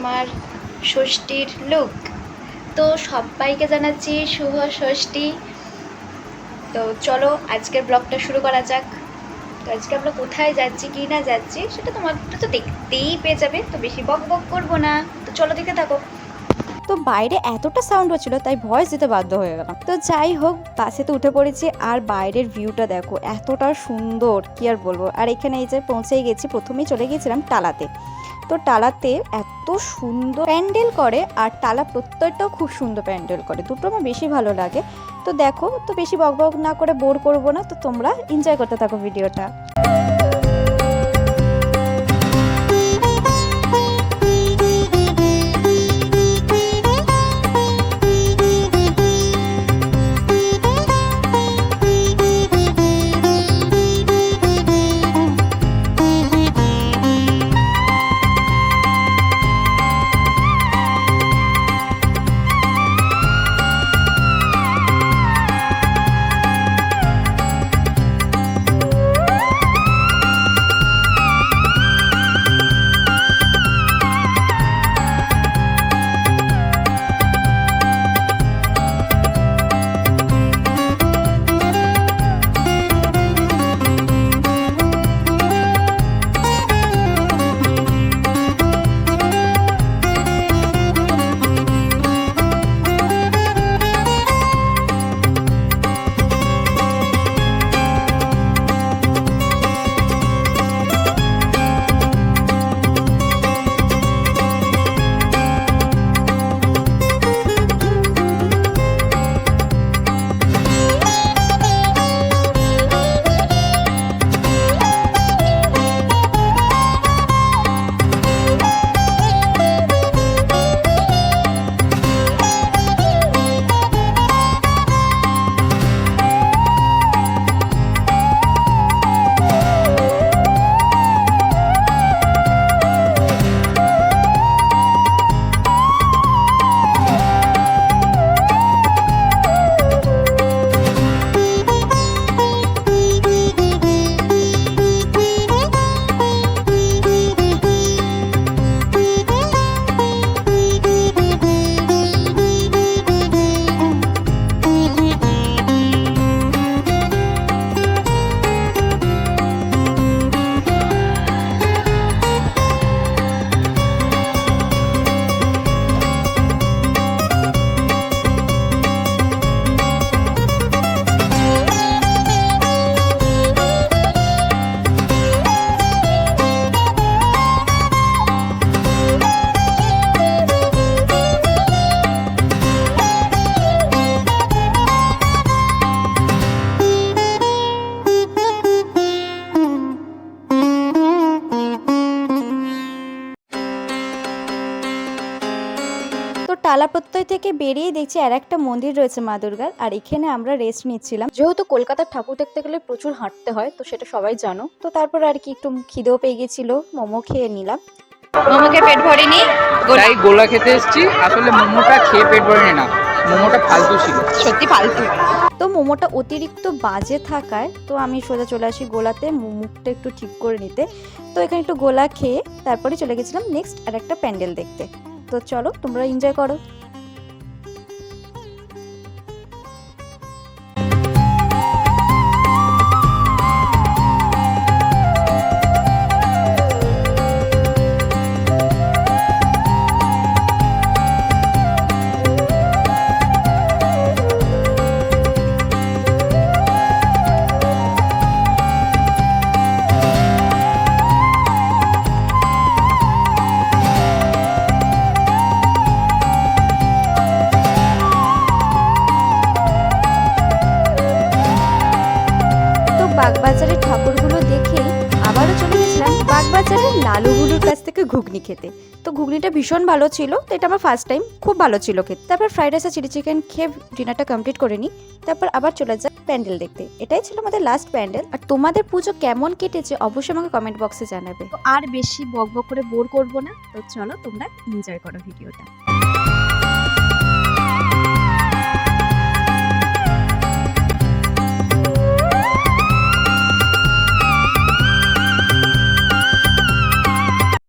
আমার ষষ্ঠীর লুক তো সবাইকে জানাচ্ছি শুভ ষষ্ঠী। তো চলো আজকের ব্লগটা শুরু করা যাক। তো আজকে আমরা কোথায় যাচ্ছি, কি না যাচ্ছি, সেটা তোমার তো দেখতেই পেয়ে যাবে। তো বেশি বক বক করব না। তো চলো দেখে থাকো। তো বাইরে এতটা সাউন্ড হচ্ছিল, তাই ভয়েস দিতে বাধ্য হয়ে গেলাম। তো যাই হোক, বাসে তো উঠে পড়েছি, আর বাইরের ভিউটা দেখো, এতটা সুন্দর, কি আর বলব। আর এখানে এই যে পৌঁছেই গেছি, প্রথমেই চলে গিয়েছিলাম টালাতে। তো টালাতে এত সুন্দর প্যান্ডেল করে আর টালা প্রত্যেকটাও খুব সুন্দর প্যান্ডেল করে। দুটো আমার বেশি ভালো লাগে। তো দেখো, তো বেশি বক বক না করে বোর করব না, তো তোমরা এনজয় করতে থাকো ভিডিওটা। টালা প্রত্যয় থেকে বেরিয়ে দেখছি আর একটা মন্দির রয়েছে মা দুর্গার আর এখানে আমরা রেস্ট নিচ্ছিলাম। যেহেতু কলকাতার ঠাকুর দেখতে গেলে প্রচুর হাঁটতে হয় তো সেটা সবাই জানো। তো তারপর আর কি একটু খিদেও পেয়ে গেছিল মোমো খেয়ে নিলাম। মোমোকে পেট ভরেনি? তাই গোলা খেতে এসেছি আসলে মোমোটা খেয়ে পেট ভরেনি না মোমোটা ফালতু ছিল। সত্যি ফালতু। তো মোমোটা অতিরিক্ত বাজে থাকায় তো আমি সোজা চলে আসি গোলাতে মুখটা একটু ঠিক করে নিতে। তো এখানে একটু গোলা খেয়ে তারপরে চলে গেছিলাম নেক্সট আর একটা প্যান্ডেল দেখতে। তো চলো তোমরা এনজয় করো। বাগবাজারের ঠাকুরগুলো দেখে আবারও চলে গেছিলাম বাগবাজারের লালুগুলোর কাছ থেকে ঘুগনি খেতে। তো ঘুগনিটা ভীষণ ভালো ছিল, তো এটা আমার ফার্স্ট টাইম খুব ভালো ছিল খেতে। তারপর ফ্রাইড রাইস আর চিলি চিকেন খেয়ে ডিনারটা কমপ্লিট করে নিই। তারপর আবার চলে যাই প্যান্ডেল দেখতে। এটাই ছিল আমাদের লাস্ট প্যান্ডেল। আর তোমাদের পুজো কেমন কেটেছে অবশ্যই আমাকে কমেন্ট বক্সে জানাবে। আর বেশি বক বক করে বোর করব না। তো চলো তোমরা এনজয় করো ভিডিওটা।